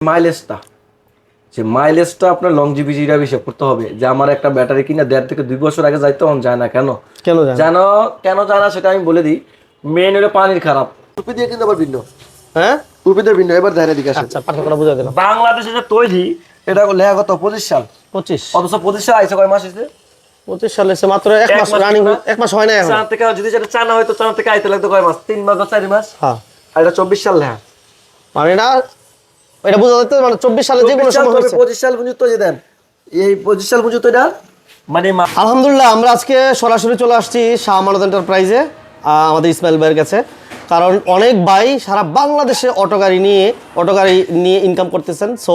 মাইলেজটা যে মাইলেজটা আপনার লংজিভিটিটা হিসাব করতে হবে। যে আমার একটা ব্যাটারি কিনা দেড় থেকে দুই বছর আগে যাইতে তখন যায় না কেন? কেন যেন কেন যায় না সেটা আমি বলে দিই। মেন হলো পানির খারাপ। টুপি দিয়ে কিন্তু আবার ভিন্ন। হ্যাঁ? টুপি দিয়ে ভিন্ন এবার ধারে দিকে আসে আচ্ছা পার্থক্যটা বুঝা দিলাম বাংলাদেশে যে তৈরি এটা লেখা কত? পঁচিশ সাল। পঁচিশ। অথচ পঁচিশ সাল আইসে কয় মাস হয়েছে পঁচিশ সালে এসে মাত্র এক মাস রানিং এক মাস হয় না এখন। চার থেকে যদি যেটা চানা হয়তো চানা থেকে আইতে লাগতো কয় মাস? তিন মাস বা চারি মাস? হ্যাঁ। আর এটা চব্বিশ সাল লেখা। মানে এটা এটা বোঝা যাচ্ছে মানে চব্বিশ সালে যে কোনো সময় হয়েছে। পঁচিশ সাল পর্যন্ত যে দেন এই পঁচিশ সাল পর্যন্ত এটা? মানে আলহামদুলিল্লাহ আমরা আজকে সরাসরি চলে আসছি শাহ আমানত এন্টারপ্রাইজে আমাদের ইসমাইল ভাইয়ের কাছে। কারণ অনেক ভাই সারা বাংলাদেশে অটো গাড়ি নিয়ে অটো গাড়ি নিয়ে ইনকাম করতেছেন সো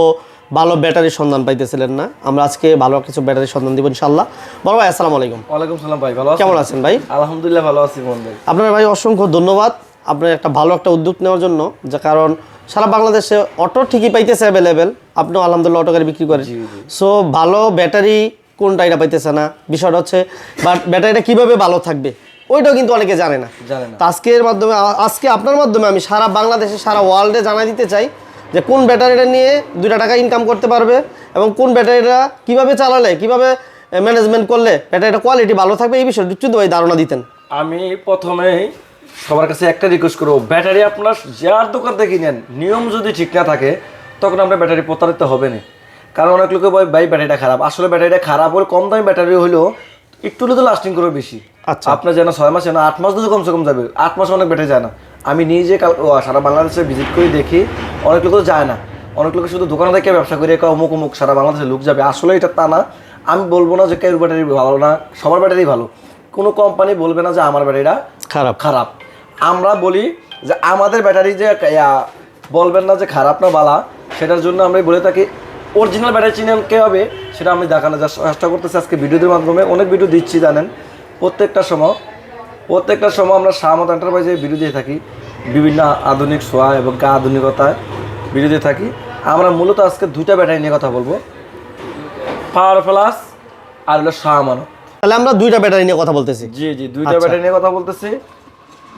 ভালো ব্যাটারির সন্ধান পাইতেছিলেন না। আমরা আজকে ভালো কিছু ব্যাটারির সন্ধান দিব ইনশাল্লাহ বড় ভাই আসসালামু আলাইকুম। ওয়ালাইকুম সালাম ভাই ভালো আছেন? কেমন আছেন ভাই? আলহামদুলিল্লাহ ভালো আছি ভাই। আপনার ভাই অসংখ্য ধন্যবাদ। আপনার একটা ভালো একটা উদ্যোগ নেওয়ার জন্য যে কারণ সারা বাংলাদেশে অটো ঠিকই পাইতেছে অ্যাভেলেবেল আপনিও আলহামদুলিল্লাহ অটো গাড়ি বিক্রি করেন। সো ভালো ব্যাটারি কোনটা এটা পাইতেছে না বিষয়টা হচ্ছে বাট ব্যাটারিটা কীভাবে ভালো থাকবে ওইটাও কিন্তু অনেকে জানে না। তো আজকের মাধ্যমে আজকে আপনার মাধ্যমে আমি সারা বাংলাদেশে সারা ওয়ার্ল্ডে জানাই দিতে চাই যে কোন ব্যাটারিটা নিয়ে দুইটা টাকা ইনকাম করতে পারবে এবং কোন ব্যাটারিটা কীভাবে চালালে কীভাবে ম্যানেজমেন্ট করলে ব্যাটারিটা কোয়ালিটি ভালো থাকবে এই বিষয়ে চুদ্দ ভাই ধারণা দিতেন। আমি প্রথমে সবার কাছে একটা রিকোয়েস্ট করব ব্যাটারি আপনার যার দোকান থেকে নেন নিয়ম যদি ঠিক না থাকে তখন আপনার ব্যাটারি প্রতারিত হবে না। কারণ অনেক লোকে বলে ভাই ব্যাটারিটা খারাপ। আসলে ব্যাটারিটা খারাপ হলে কম দামি ব্যাটারি হলেও একটু হলে তো লাস্টিং করবে বেশি। আচ্ছা। আপনার যেন ছয় মাস যেন আট মাস তো কমসে কম যাবে আট মাস অনেক ব্যাটারি যায় না। আমি নিজে কাল সারা বাংলাদেশে ভিজিট করে দেখি অনেক লোক তো যায় না। অনেক লোক শুধু দোকানে থেকে ব্যবসা করে একা অমুক অমুক সারা বাংলাদেশে লোক যাবে। আসলে এটা তা না। আমি বলব না যে কেউ ব্যাটারি ভালো না সবার ব্যাটারি ভালো। কোনো কোম্পানি বলবে না যে আমার ব্যাটারিটা খারাপ। খারাপ। আমরা বলি যে আমাদের ব্যাটারি যে বলবেন না যে খারাপ না বালা সেটার জন্য আমরা বলে থাকি অরিজিনাল ব্যাটারি চিনেন কে হবে সেটা আমি দেখানোর চেষ্টা করতেছি আজকে ভিডিওদের মাধ্যমে। অনেক ভিডিও দিচ্ছি জানেন। প্রত্যেকটা সময় প্রত্যেকটা সময় আমরা সামত এন্টারপ্রাইজে ভিডিও দিয়ে থাকি। বিভিন্ন আধুনিক সোয়া এবং গা আধুনিকতায় ভিডিও দিয়ে থাকি। আমরা মূলত আজকে দুইটা ব্যাটারি নিয়ে কথা বলব। পাওয়ার প্লাস আর হলো শাহমানত তাহলে আমরা দুইটা ব্যাটারি নিয়ে কথা বলতেছি। জি জি দুইটা ব্যাটারি নিয়ে কথা বলতেছি।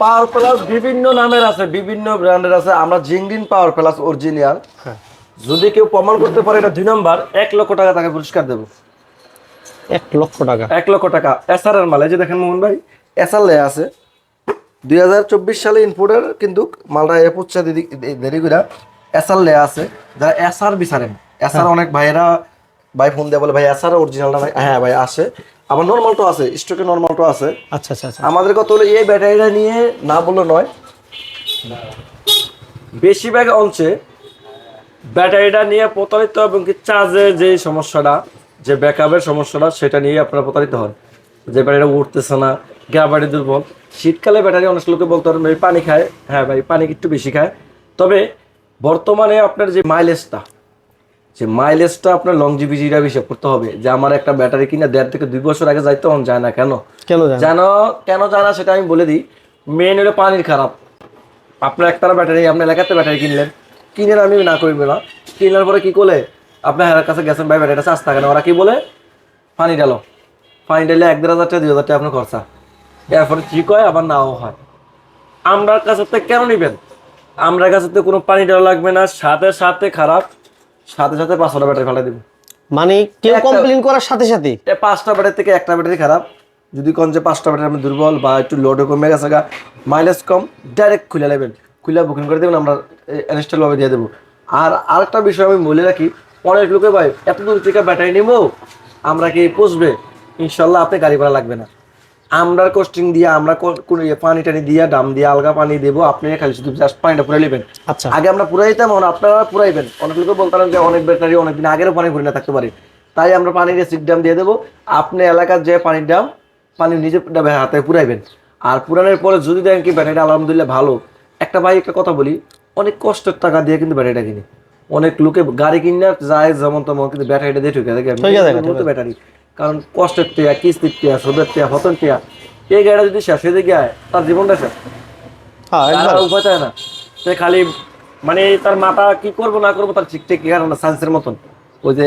পাওয়ার প্লাস বিভিন্ন নামের আছে বিভিন্ন ব্র্যান্ডের আছে। আমরা জিংডিন পাওয়ার প্লাস অরিজিনাল হ্যাঁ। যদি কেউ প্রমাণ করতে পারে এটা দুই নাম্বার এক লক্ষ টাকা তাকে পুরস্কার দেবো। এক লক্ষ টাকা। এক লক্ষ টাকা। এসআর এর মাল এই যে দেখেন মোহন ভাই এসআর লেয়া আছে। দুই হাজার চব্বিশ সালে ইনপুটের কিন্তু মালটা এ পুচ্ছা দেরি করে এসআর লেয়া আছে। যারা এসআর বিচারেন এসআর অনেক ভাইয়েরা ভাই ফোন দিয়ে বলে ভাই এসআর অরিজিনালটা ভাই হ্যাঁ ভাই আসে। আবার নর্মালটা আছে স্টকে নর্মালটা আছে। আচ্ছা আচ্ছা আচ্ছা। আমাদের কথা হলো এই ব্যাটারিটা নিয়ে না বললে নয়। বেশিরভাগ অংশে ব্যাটারিটা নিয়ে প্রতারিত এবং কি চার্জের যে সমস্যাটা যে ব্যাকআপের সমস্যাটা সেটা নিয়ে আপনারা প্রতারিত হন। যে ব্যাটারিটা উঠতেছে না গ্যাবারি দুর্বল। শীতকালে ব্যাটারি অনেক লোকে বলতে পারেন ভাই পানি খায়। হ্যাঁ ভাই পানি একটু বেশি খায়। তবে বর্তমানে আপনার যে মাইলেজটা যে মাইলেজটা আপনার লংজিভিটিটা হিসাব করতে হবে। যে আমার একটা ব্যাটারি কিনা দেড় থেকে দুই বছর আগে যাইতে তখন যায় না কেন? কেন যেন কেন জানা সেটা আমি বলে দিই। মেন হলো পানির খারাপ। আপনার একতারা ব্যাটারি আপনার এলাকাতে ব্যাটারি কিনলেন। কিনে আমি না করবে না। কিনার পরে কি করলে? আপনার হেরার কাছে গেছেন ভাই ব্যাটারিটা চার্জ থাকে না। ওরা কি বলে? পানি ডালো পানি ডালে এক দেড় হাজার টাকা দুই হাজার টাকা আপনার খরচা। এরপরে ঠিক হয় আবার নাও হয়। আমরা কাছে কেন নেবেন? আমরা কাছে তো কোনো পানি ডালা লাগবে না। সাথে সাথে খারাপ। সাথে সাথে পাঁচশোটা ব্যাটারি ফেলে দেবো। মানে কেউ কমপ্লেন করার সাথে সাথে? পাঁচটা ব্যাটারি থেকে একটা ব্যাটারি খারাপ। যদি কোন যে পাঁচটা ব্যাটারি আপনি দুর্বল বা একটু লোডও কমে গেছে গা মাইলেজ কম ডাইরেক্ট খুলে নেবেন খুলে বুকিং করে দেবেন আমরা ভাবে দিয়ে দেবো। আর আরেকটা বিষয় আমি বলে রাখি অনেক লোকে ভাই এত দূর থেকে ব্যাটারি নেব আমরা কি পুষবে? ইনশাল্লাহ আপনি গাড়ি ভাড়া লাগবে না। আমরা কোস্টিং দিয়ে আমরা কোন ইয়ে পানি টানি দিয়ে ডাম দিয়ে আলগা পানি দেবো আপনি খালি শুধু জাস্ট পানিটা পুরে নেবেন। আচ্ছা। আগে আমরা পুরাই দিতাম আপনারা পুরাইবেন। অনেক লোকে বলতাম যে অনেক ব্যাটারি অনেকদিন আগেরও পানি ভরে না থাকতে পারে। তাই আমরা পানির সিক ডাম দিয়ে দেবো। আপনি এলাকার যে পানির ডাম পানি নিজে হাতে পুরাইবেন। আর পুরানোর পরে যদি দেখেন কি ব্যাটারিটা আলহামদুলিল্লাহ ভালো। একটা ভাই একটা কথা বলি অনেক কষ্টের টাকা দিয়ে কিন্তু ব্যাটারিটা কিনি। অনেক লোকে গাড়ি কিনে যায় যেমন তেমন কিন্তু ব্যাটারিটা দিয়ে ঠকে যায়। ব্যাটারি কারণ কষ্টের টেয়া কিস্তির টেয়া সোদের টেয়া হতন টেয়া এই গাড়িটা যদি শেষ হয়ে যায় তার জীবনটা শেষ। হ্যাঁ উপায় চায় না। সে খালি মানে তার মাথা কি করব না করব তার ঠিক ঠিক কারণ সায়েন্সের মতন। ওই যে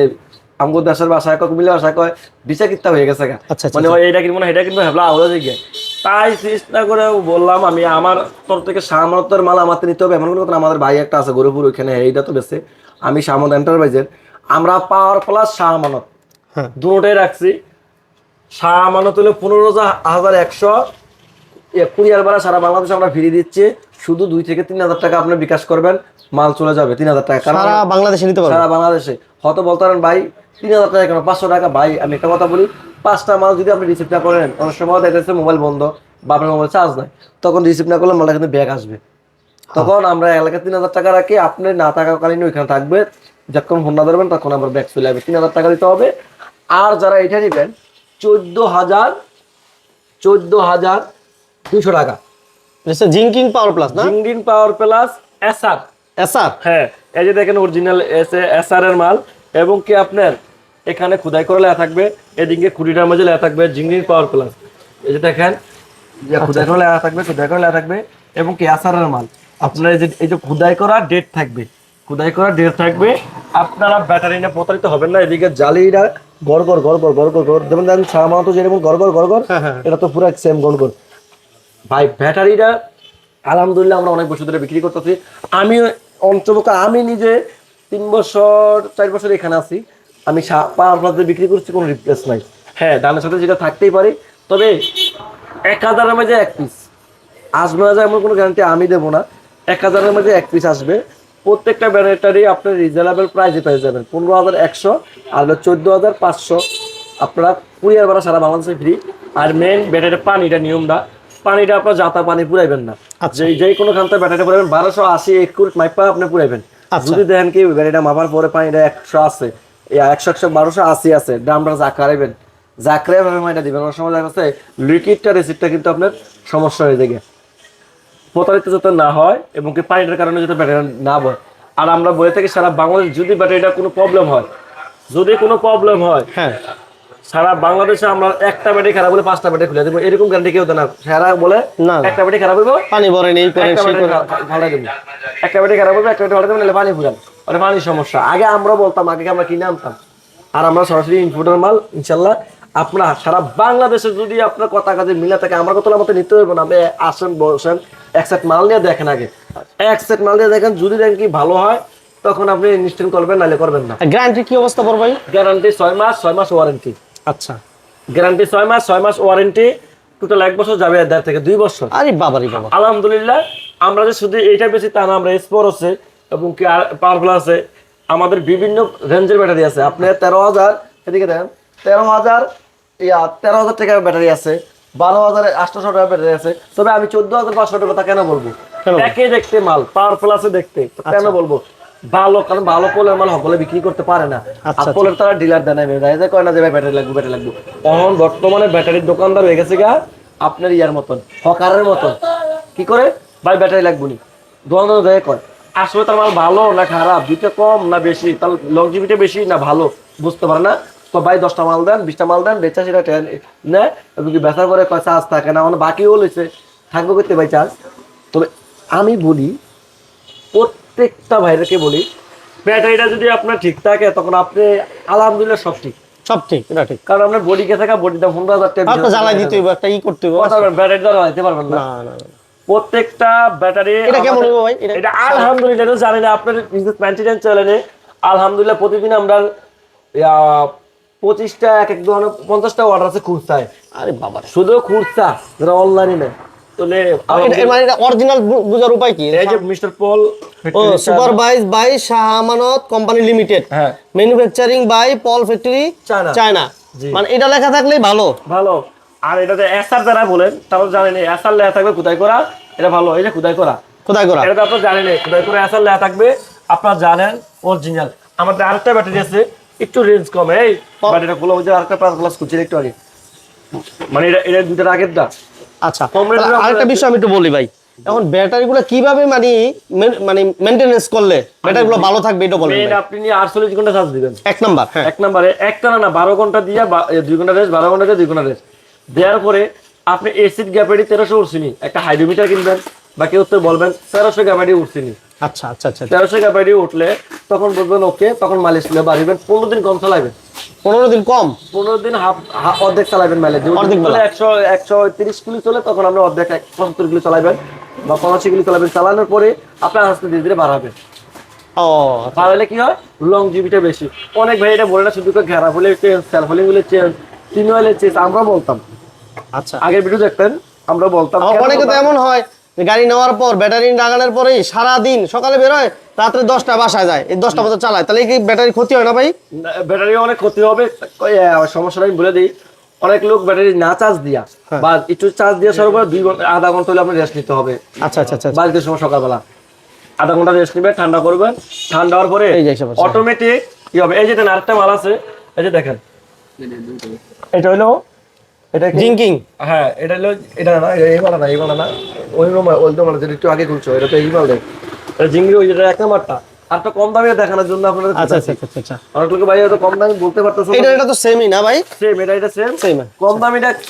আমগো দেশের বাসায় কয় কুমিল্লা বাসায় কয় বিচা কিত্তা হয়ে গেছে আচ্ছা, আচ্ছা, মানে এটা কিনবো না এটা কিনবো হেবলা গিয়ে। তাই চেষ্টা করে বললাম আমি আমার তরফ থেকে সামর্থ্যের মাল আমার নিতে হবে। এমন কোনো কথা আমাদের ভাই একটা আছে গরুপুর ওইখানে এইটা তো বেছে আমি শাহমদ এন্টারপ্রাইজের আমরা পাওয়ার প্লাস হ্যাঁ দুটোটাই রাখছি। শাহ আমানত হলো পনেরো হাজার একশো কুরিয়ার ভাড়া সারা বাংলাদেশে আমরা ফিরিয়ে দিচ্ছি। শুধু দুই থেকে তিন হাজার টাকা আপনি বিকাশ করবেন মাল চলে যাবে তিন হাজার টাকা। সারা বাংলাদেশে নিতে পারবে সারা বাংলাদেশে। হয়তো বলতে পারেন ভাই তিন হাজার টাকা কেন? পাঁচশো টাকা? ভাই আমি একটা কথা বলি পাঁচটা মাল যদি আপনি রিসিভ না করেন অনেক সময় দেখা যাচ্ছে মোবাইল বন্ধ বা আপনার মোবাইল চার্জ নাই। তখন রিসিভ না করলে মালটা কিন্তু ব্যাগ আসবে। তখন আমরা এলাকায় তিন হাজার টাকা রাখি আপনি না থাকাকালীন ওইখানে থাকবে। যখন ফোন না ধরবেন তখন আবার ব্যাগ চলে যাবে তিন হাজার টাকা দিতে হবে আর যারা এটা নেবেন চোদ্দ হাজার চোদ্দ হাজার দুশো টাকা জিঙ্কিং পাওয়ার প্লাস না? জিংডিন পাওয়ার প্লাস এসআর। এসআর? হ্যাঁ এই যে দেখেন অরিজিনাল এসআর এর মাল এবং কি আপনার এখানে খুদাই করে লেখা থাকবে এদিকে কুড়িটার মাঝে লেখা থাকবে জিংরির পাওয়ার প্লাস। এই যে দেখেন যে খুদাই করে লেখা থাকবে খুদাই করে লেখা থাকবে এবং কি এসআর এর মাল। আপনার এই যে এই যে খুদাই করা ডেট থাকবে খুদাই করা ডেট থাকবে আপনারা ব্যাটারি না প্রতারিত হবেন না এদিকে জালিরা গড় গড় গড় গড় গড় গড় গড়। যেমন দেখেন সামানত যেরকম গড় গড় গড় গড় হ্যাঁ, হ্যাঁ। এটা তো পুরো সেম গড় গড়। ভাই ব্যাটারিটা আলহামদুলিল্লাহ আমরা অনেক বছর ধরে বিক্রি করতেছি। আমি অঞ্চলকা আমি নিজে তিন বছর চার বছর এখানে আছি। আমি পাওয়ার প্লাসে বিক্রি করছি কোনো রিপ্লেস নাই। হ্যাঁ দামের সাথে যেটা থাকতেই পারি তবে এক হাজারের মাঝে এক পিস আসবে না যে এমন কোনো গ্যারান্টি আমি দেবো না। এক হাজারের মাঝে এক পিস আসবে প্রত্যেকটা ব্যাটারি আপনার রিজনেবল প্রাইসে পেয়ে যাবেন। পনেরো হাজার একশো আর হলো চোদ্দ হাজার পাঁচশো। আপনারা কুরিয়ার ভাড়া সারা বাংলাদেশে ফ্রি আর মেন ব্যাটারি পানিটা নিয়মটা। পানিটা আপনার যাতা পানি পুরাইবেন না। আচ্ছা। যে কোনো খান্তা ব্যাটারি পুরাইবেন বারোশো আশি একুশ মাইপা আপনি পুরাইবেন। আচ্ছা। যদি দেখেন কি ব্যাটারিটা মাপার পরে পানিটা একশো আছে একশো একশো বারোশো আশি আছে দামটা জাকারাইবেন জাকরাই ভাবে মাইটা দিবেন। অনেক সময় দেখা যাচ্ছে লিকুইডটা রেসিপ্টটা কিন্তু আপনার সমস্যা হয়ে যায়। প্রতারিত যাতে না হয় এবং কি পানিটার কারণে যাতে ব্যাটারি না বয়। আর আমরা বলে থাকি সারা বাংলাদেশ যদি ব্যাটারিটা কোনো প্রবলেম হয় যদি কোনো প্রবলেম হয় হ্যাঁ। সারা বাংলাদেশে আমরা একটা ব্যাটারি খারাপ হলে পাঁচটা ব্যাটারি খুলে দেবো। এরকম গ্যারান্টি কেউ দেয় না। সারা বলে না। একটা ব্যাটারি খারাপ হইব পানি ভরে নেই একটা ব্যাটারি ভাড়া দেবো। একটা ব্যাটারি খারাপ হবে একটা ব্যাটারি ভাড়া দেবেন নাহলে পানি ফুরান। মানে পানির সমস্যা। আগে আমরা বলতাম আগে আমরা কিনে আনতাম। আর আমরা সরাসরি ইনপুটের মাল ইনশাল্লাহ আপনার সারা বাংলাদেশে যদি আপনার কথা কাজে মিলে থাকে আমার কথা মতো নিতে হবে না। আপনি আসেন বসেন এক সেট মাল নিয়ে দেখেন আগে। এক সেট মাল দিয়ে দেখেন যদি দেখেন কি ভালো হয় তখন আপনি ইনস্টল করবেন নাহলে করবেন না। গ্যারান্টি কি অবস্থা পড় ভাই? গ্যারান্টি ছয় মাস ছয় মাস ওয়ারেন্টি আচ্ছা। গ্যারান্টি ছয় মাস ছয় মাস ওয়ারেন্টি টোটাল এক বছর যাবে দেড় থেকে দুই বছর। আরে বাবারি বাবা। আলহামদুলিল্লাহ আমরা যে শুধু এইটা বেশি তা না আমরা স্পোর আছে এবং কি পাওয়ারফুল আছে। আমাদের বিভিন্ন রেঞ্জের ব্যাটারি আছে। আপনার তেরো হাজার এদিকে দেখেন তেরো হাজার ইয়া তেরো হাজার টাকার ব্যাটারি আছে বারো হাজার আটশোশো টাকার ব্যাটারি আছে। তবে আমি চোদ্দ হাজার পাঁচশো টাকা কথা কেন বলব? একই দেখতে মাল পাওয়ারফুল আছে দেখতে। কেন বলব? ভালো কারণ ভালো পোলের মাল সকলে বিক্রি করতে পারে না। আর আচ্ছা, পোলের তারা ডিলার দেয় না যে কয় না যে ভাই ব্যাটারি লাগবে ব্যাটারি লাগবে। এখন বর্তমানে ব্যাটারির দোকানদার হয়ে গেছে গা আপনার ইয়ার মতন হকারের মতন। কি করে? ভাই ব্যাটারি লাগবে নি। দোকানদার দেয় কয় আসলে তার মাল ভালো না খারাপ? দুইটা কম না বেশি? তার লংজিভিটি বেশি না ভালো? বুঝতে পারে না। তো ভাই দশটা মাল দেন বিশটা মাল দেন বেচা সেটা নেয় এবং কি বেচার পরে কয় চার্জ থাকে না মানে বাকিও লইছে। থাকবে করতে ভাই চার্জ? তবে আমি বলি প্রত্যেকটা ভাইরাকে বলি ব্যাটারিটা যদি আপনার ঠিক থাকে তখন আপনি আলহামদুলিল্লাহ সব ঠিক। সব ঠিক এটা ঠিক। কারণ আপনার বডিকে থাকা বডিটা পনেরো হাজার টাকা জ্বালাই দিতে হইব একটা ই করতে হইব ব্যাটারি পারবেন না। প্রত্যেকটা ব্যাটারি এটা কেমন হইব ভাই? এটা আলহামদুলিল্লাহ এটা জানি না আপনার বিজনেস ম্যান্টেনেন্স চ্যানেলে আলহামদুলিল্লাহ প্রতিদিন আমরা পঁচিশটা এক এক ধরনের পঞ্চাশটা অর্ডার আছে খুচরায় আরে বাবা শুধু খুচরা যারা অনলাইনে নেয়। মানে অরিজিনাল বুঝার উপায় কি? এই যে mister Paul supervise by Shah Amanat company limited হ্যাঁ। Manufacturing by Paul factory China. China মানে এটা লেখা থাকলেই ভালো। ভালো। আর এটাতে এসআর যারা বলেন তারা জানেন এসআর লেখা থাকবে খুদাই করা? এটা ভালো করা? কোথায় করা? এটা তো আপনার জানেন খুদাই করে এসআর লেখা থাকবে আপনারা জানেন অরিজিনাল আমাদের আরেকটা ব্যাটারি আছে একটু রেঞ্জ কম এই। ব্যাটারিটা খোলা হচ্ছে আরেকটা প্লাস প্লাস করছি একটু আগে। মানে এটা এটা দুটার আগের দা আচ্ছা আরেকটা বিষয় আমি একটু বলি ভাই। এখন ব্যাটারিগুলো কীভাবে মানে মানে মেনটেনেন্স করলে ব্যাটারিগুলো ভালো থাকবে এটা বলবেন মেন আপনি নিয়ে আটচল্লিশ ঘণ্টা চার্জ দিবেন। এক নাম্বার হ্যাঁ। এক নম্বরে একটা না না বারো ঘণ্টা দিয়ে বা- এ, দুই ঘণ্টা রেস্ট বারো ঘণ্টা দিয়ে দুই ঘণ্টা রেস্ট দেওয়ার পরে আপনি এসিড গ্যাপারি তেরোশো উঠছিনি একটা হাইড্রোমিটার কিনবেন বা কেউ তো বলবেন তেরোশো গ্যাপারি উঠছিনি আচ্ছা আচ্ছা আচ্ছা। তেরোশো উঠলে তখন বলবেন ওকে। তখন তুলে বাড়িবেন। পনেরো দিন কম চালাবেন পনেরো দিন কম? পনেরো দিন হাফ অর্ধেক চালাবেন মাইলেজ। অর্ধেক একশো একশো তিরিশ কিলো চলে তখন আপনি অর্ধেক পঁচাত্তর কিলো চালাবেন বা পঁচাশি কিলো চালাবেন। চালানোর পরে আপনার আস্তে ধীরে ধীরে বাড়াবেন। ও বাড়ালে কি হয়? লং জিবিটা বেশি। অনেক ভাই এটা বলে না শুধু ঘেরা হলে চেঞ্জ সেলফ হলে চেঞ্জ তিন হলে চেঞ্জ আমরা বলতাম। আচ্ছা। আগের ভিডিও দেখতেন আমরা বলতাম অনেকে তো এমন হয় গাড়ি নেওয়ার পর ব্যাটারি লাগানোর পরেই সারা দিন সকালে বেরোয় রাত্রে দশটা বাসায় যায়। এই দশটা মতো চালায়। তাহলে কি ব্যাটারি ক্ষতি হয় না ভাই? ব্যাটারি অনেক ক্ষতি হবে। ওই, সমস্যাটা আমি বলে দিই। অনেক লোক ব্যাটারি না চার্জ দিয়া হ্যাঁ। বা একটু চার্জ দিয়ে সর্ব দুই ঘণ্টা আধা ঘণ্টা হলে আপনি রেস্ট নিতে হবে। আচ্ছা আচ্ছা আচ্ছা বাড়িতে সময় সকালবেলা। আধা ঘণ্টা রেস্ট নিবে ঠান্ডা করবেন। ঠান্ডা হওয়ার পরে এই যে এসে অটোমেটিক কি হবে। এই যে আরেকটা মাল আছে। এই যে দেখেন। এটা হলো এটা জিঙ্কিং হ্যাঁ এটা হলো এটা না এটা এই মালা না এই মালা না। ওই মালা মালা যেটা একটু আগে খুলছো এটা তো এই মাল দেখ এটা জিঙ্গি ওই যেটা এক নাম্বারটা আর তো কম দামে দেখানোর জন্য আচ্ছা আচ্ছা আচ্ছা অনেক লোকে ভাই হয়তো কম দামে বলতে পারতেছে এটা এটা তো সেমই না ভাই? সেম এটা এটা সেম সেম কম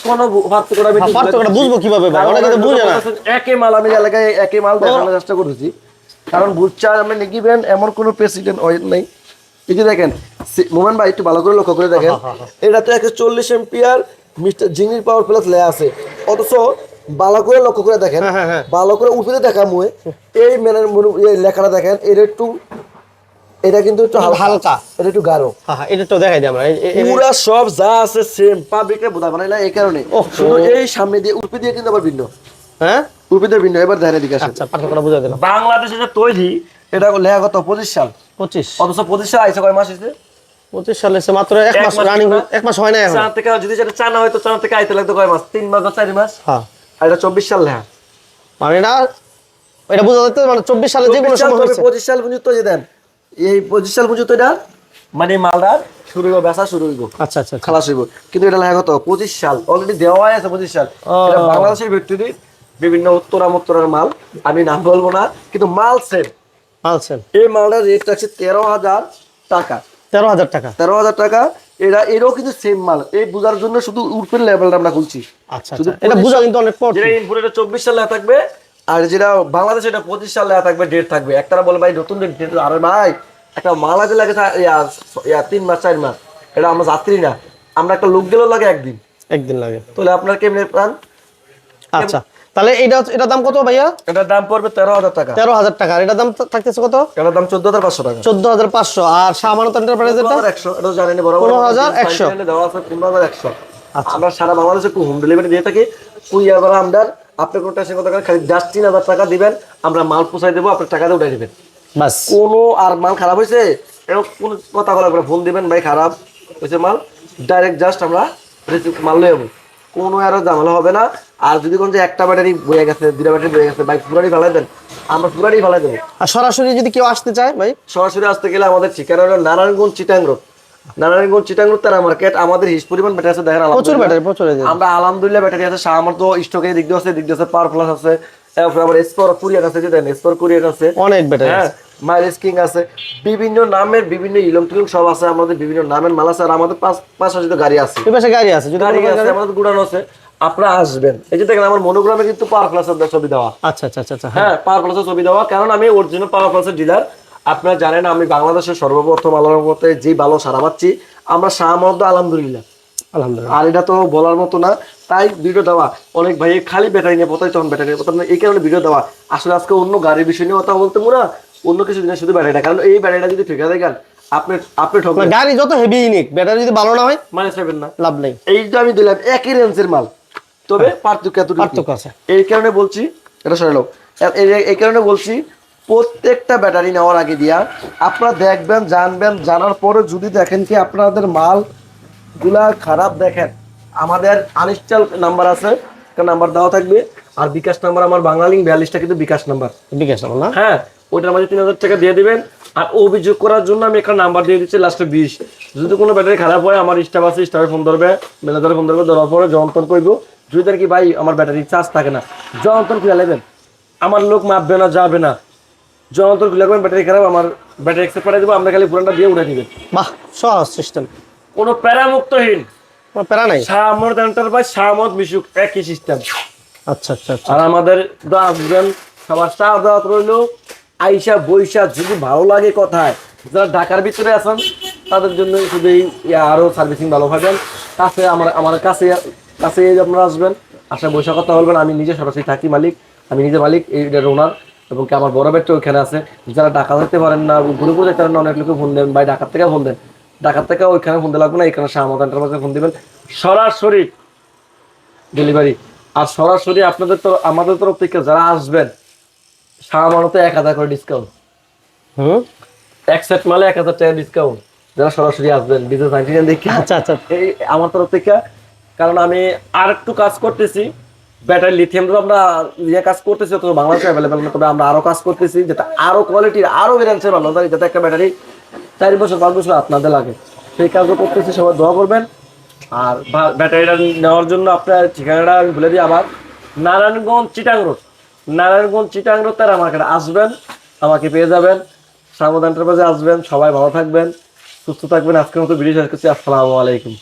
কোনো পার্থক্য আমি হ্যাঁ, পার্থক্যটা বুঝব কীভাবে ভাই? কারণ অনেকে তো বুঝে না। একই মাল আমি এলাকায় একই মাল দেখানোর চেষ্টা করেছি কারণ বুঝছা আপনি নেগিবেন এমন কোনো প্রেসিডেন্ট অয়েল নেই। এই যে দেখেন মোমেন ভাই একটু ভালো করে লক্ষ্য করে দেখেন। এটা তো একটা চল্লিশ এম্পিয়ার মিস্টার জিঙ্গির পাওয়ার প্লাস লেয়া আছে। অথচ ভালো করে লক্ষ্য করে দেখেন। ভালো করে উপরে দেখা মুয়ে এই মেনের লেখাটা দেখেন এটা একটু এটা কিন্তু একটু হালকা। এটা একটু গাঢ়। হ্যাঁ হ্যাঁ এটা তো দেখাই আমরা। পুরা সব যা আছে সেম পাবলিকে বোঝা মানে না এই কারণে। ওহ। শুধু এই সামনে দিয়ে উর্পি দিয়ে কিন্তু আবার ভিন্ন। হ্যাঁ? উর্পি দিয়ে ভিন্ন এবার ধারে দিকে আচ্ছা পার্থক্যটা বুঝাই দিলাম। বাংলাদেশে যে তৈরি এটা লেখা কত পঁচিশ সাল। পঁচিশ। অথচ পঁচিশ সাল আইসে কয় মাস হয়েছে পঁচিশ সালে মাত্র এক মাস রানিং এক মাস হয় না এখন। চার থেকে যদি সেটা চানা হয়তো চানা থেকে আইতে লাগতো কয় মাস? তিন মাস বা চারি মাস? হ্যাঁ। আর এটা চব্বিশ সাল লেখা মানে এটা এটা বোঝা যাচ্ছে মানে চব্বিশ সালে যে কোনো সময় পঁচিশ সাল পর্যন্ত যে দেন। এই পঁচিশ সাল পর্যন্ত এটা মানে মালদার শুরু হইব বেচা শুরু হইব। আচ্ছা আচ্ছা আচ্ছা। খালাস হইব। কিন্তু এটা লেখা কত? পঁচিশ সাল। অলরেডি দেওয়া আছে পঁচিশ সাল। এটা বাংলাদেশের ভিত্তিতে বিভিন্ন উত্তরা উত্তরার মাল। আমি নাম বলব না কিন্তু মাল সেল মাল আলছেন এই মালটার রেট আছে তেরো হাজার টাকা। তেরো হাজার টাকা। তেরো হাজার টাকা। এরা এরও কিন্তু সেম মাল। এই বোঝার জন্য শুধু লেভেলটা আমরা খুলছি। আচ্ছা আচ্ছা। এটা বোঝা কিন্তু অনেক যেটা ইনপুট চব্বিশ সাল থাকবে। আর যেটা বাংলাদেশে এটা পঁচিশ সাল লেখা থাকবে ডেট থাকবে। একটারা বলে ভাই নতুন ডেট আরে ভাই একটা মাল আছে লাগে তিন মাস চার মাস। এটা আমরা যাত্রী না। আমরা একটা লোক গেলেও লাগে একদিন। একদিন লাগে। তাহলে আপনার কেমনি প্রাণ? আচ্ছা। তাহলে এটা এটা দাম কত ভাইয়া? এটার দাম পড়বে তেরো হাজার টাকা। তেরো হাজার টাকা। আর এটার দাম থাকতেছে কত? এটার দাম চোদ্দ হাজার পাঁচশো টাকা। চোদ্দ হাজার পাঁচশো। আর শাহমানত এন্টারপ্রাইজের পনেরো হাজার একশো, এটাও জানেনই বরাবর পনেরো হাজার একশো। দেওয়া আছে পনেরো হাজার একশো। আচ্ছা। আমরা সারা বাংলাদেশে হোম ডেলিভারি দিয়ে থাকি। কুইয়ার বারা আমদার আপনি কোনো টেনশন করতে হবে না, খালি জাস্ট তিন হাজার টাকা দিবেন আমরা মাল পোষাই দেবো আপনার টাকাতে উঠাই দিবেন। বাস। কোনো আর মাল খারাপ হয়েছে? এরকম কোনো কথা বলা ফোন দিবেন ভাই খারাপ হয়েছে মাল। ডাইরেক্ট জাস্ট আমরা মাল লয়ে যাব। কোনো আরও ঝামেলা হবে না। আর যদি কোন যে একটা ব্যাটারি বয়ে গেছে দুটা ব্যাটারি বয়ে গেছে ভাই পুরানি ফেলাই দেন। আমরা পুরানি ফেলাই দেবো। আর সরাসরি যদি কেউ আসতে চায় ভাই? সরাসরি আসতে গেলে আমাদের ঠিকানা হলো নারায়ণগঞ্জ চিটাং রোড। নারায়ণগঞ্জ চিটাং রোড তারা মার্কেট আমাদের হিস পরিমাণ ব্যাটারি আছে দেখেন প্রচুর ব্যাটারি প্রচুর আমরা আলহামদুলিল্লাহ ব্যাটারি আছে সামর্থ্য স্টকে দিক দিয়ে আছে দিক দিয়ে আছে পাওয়ার প্লাস আছে। তারপরে আমার স্পোর কুরিয়ার আছে যে দেন স্পোর কুরিয়ার আছে। অনেক ব্যাটারি হ্যাঁ মাইলেজ কিং আছে। বিভিন্ন নামের বিভিন্ন সব আছে আমাদের বিভিন্ন নামের মাল আছে আর আমাদের তো গাড়ি আছে। এই পাশে গাড়ি আছে যদি গাড়ি আছে আমাদের গুড়ানো আছে। আপনারা আসবেন। এই যে দেখেন আমার মনোগ্রামে কিন্তু পাওয়ার প্লাসের ছবি দেওয়া। আচ্ছা আচ্ছা আচ্ছা আচ্ছা হ্যাঁ। হ্যাঁ পাওয়ার প্লাসের ছবি দেওয়া। কারণ আমি অরিজিনাল পাওয়ার প্লাসের ডিলার আপনারা জানেন আমি বাংলাদেশের সর্বপ্রথম আল্লাহর মতে যে ভালো সারা পাচ্ছি আমরা সাহামদ আলহামদুলিল্লাহ। আলহামদুলিল্লাহ। আর এটা তো বলার মতো না। তাই ভিডিও দেওয়া অনেক ভাই খালি ব্যাটারি নিয়ে প্রথমে তখন ব্যাটারি প্রথম এই কারণে ভিডিও দেওয়া। আসলে আজকে অন্য গাড়ির বিষয় নিয়ে কথা বলতে মুরা অন্য কিছু জিনিস শুধু ব্যাটারিটা। কারণ এই ব্যাটারিটা যদি ঠিক দেখেন আপনি আপনি ঠকবেন মানে গাড়ি যত হেভি নিক ব্যাটারি যদি ভালো না হয় মানে পাবেন না। লাভ নেই। এইটা আমি দিলাম একই রেঞ্জের মাল। তবে পার্থক্য এতটুকু হ্যাঁ। পার্থক্য আছে। এই কারণে বলছি এটা সরে নাও। এই- এই কারণে বলছি প্রত্যেকটা ব্যাটারি নেওয়ার আগে দিয়া আপনারা দেখবেন জানবেন জানার পরে যদি দেখেন কি আপনাদের মাল গুলা খারাপ দেখেন। আমাদের আনস্টল নাম্বার আছে একটা নাম্বার দেওয়া থাকবে। আর বিকাশ নাম্বার আমার বাংলালিং বিয়াল্লিশটা কিন্তু বিকাশ নাম্বার বিকাশ নাম না? হ্যাঁ ওইটার মাঝে তিন হাজার টাকা দিয়ে দিবেন। আর অভিযোগ করার জন্য আমি একটা নাম্বার দিয়ে দিচ্ছি লাস্টে বিশ। যদি কোনো ব্যাটারি খারাপ হয় আমার স্টাফ আছে স্টাফে ফোন ধরবে ম্যানেজারে ফোন ধরবে ধরার পরে যন্ত্রণ করব। যদি আর কি ভাই আমার ব্যাটারি চার্জ থাকে না যন্ত্রণ খুলে নেবেন। আমার লোক মাপবে না যাবে না। যন্ত্রণ খুলে ব্যাটারি খারাপ আমার ব্যাটারি এক্সেপ্ট করে দেবো আমরা খালি পুরানটা দিয়ে উঠে দিবেন। বাহ সহজ সিস্টেম কোনো প্যারামুক্তহীন। প্যারা নাই? শাহমদ এন্টারপ্রাইজ শাহমদ মিশুক একই সিস্টেম আচ্ছা আচ্ছা আচ্ছা। আর আমাদের আসবেন সবার চা দাওয়াত রইল। আইসা বৈশা যদি ভালো লাগে কথায় যারা ঢাকার ভিতরে আছেন তাদের জন্য শুধু এই ইয়া আরও সার্ভিসিং ভালো পাবেন কাছে আমার আমার কাছে কাছে আপনারা আসবেন আসা বৈশা কথা বলবেন আমি নিজে সরাসরি থাকি মালিক আমি নিজে মালিক এইটার ওনার এবং কি আমার বড় ব্যাটটা ওইখানে আছে। যারা ঢাকা যেতে পারেন না ঘুরে ঘুরে যেতে পারেন অনেক লোকে ফোন দেন ভাই ঢাকার থেকে ফোন দেন। ঢাকার থেকে ওইখানে ফোন লাগবে না এখানে শাহ আমাদের এন্টারপ্রাইজে ফোন দিবেন। সরাসরি ডেলিভারি আর সরাসরি আপনাদের তো আমাদের তরফ থেকে যারা আসবেন সামান্যত এক হাজার করে ডিসকাউন্ট হুম এক সেট মালে এক হাজার টাকা ডিসকাউন্ট যারা সরাসরি আসবেন বিজনেস নাইনটিন দেখে আচ্ছা আচ্ছা। এই আমার তরফ থেকে কারণ আমি আর একটু কাজ করতেছি। ব্যাটারি লিথিয়াম তো আমরা ইয়ে কাজ করতেছি তো বাংলাদেশে অ্যাভেলেবেল না তবে আমরা আরও কাজ করতেছি যেটা আরও কোয়ালিটির আরও ভেরিয়েন্সের ভালো যাতে একটা ব্যাটারি চার বছর, পাঁচ বছর আপনাদের লাগে। সেই কাজও করতেছি, সবাই দোয়া করবেন। আর ব্যাটারিটা নেওয়ার জন্য আপনার ঠিকানাটা আমি বলে দিই আবার নারায়ণগঞ্জ, চিটাং রোড। নারায়ণগঞ্জ, চিটাং রোড তার আমার কাছে আসবেন, আমাকে পেয়ে যাবেন। সামুদ এন্টারপ্রাইজে আসবেন, সবাই ভালো থাকবেন, সুস্থ থাকবেন। আজকের মতো ভিডিও করছি, আসসালামু আলাইকুম।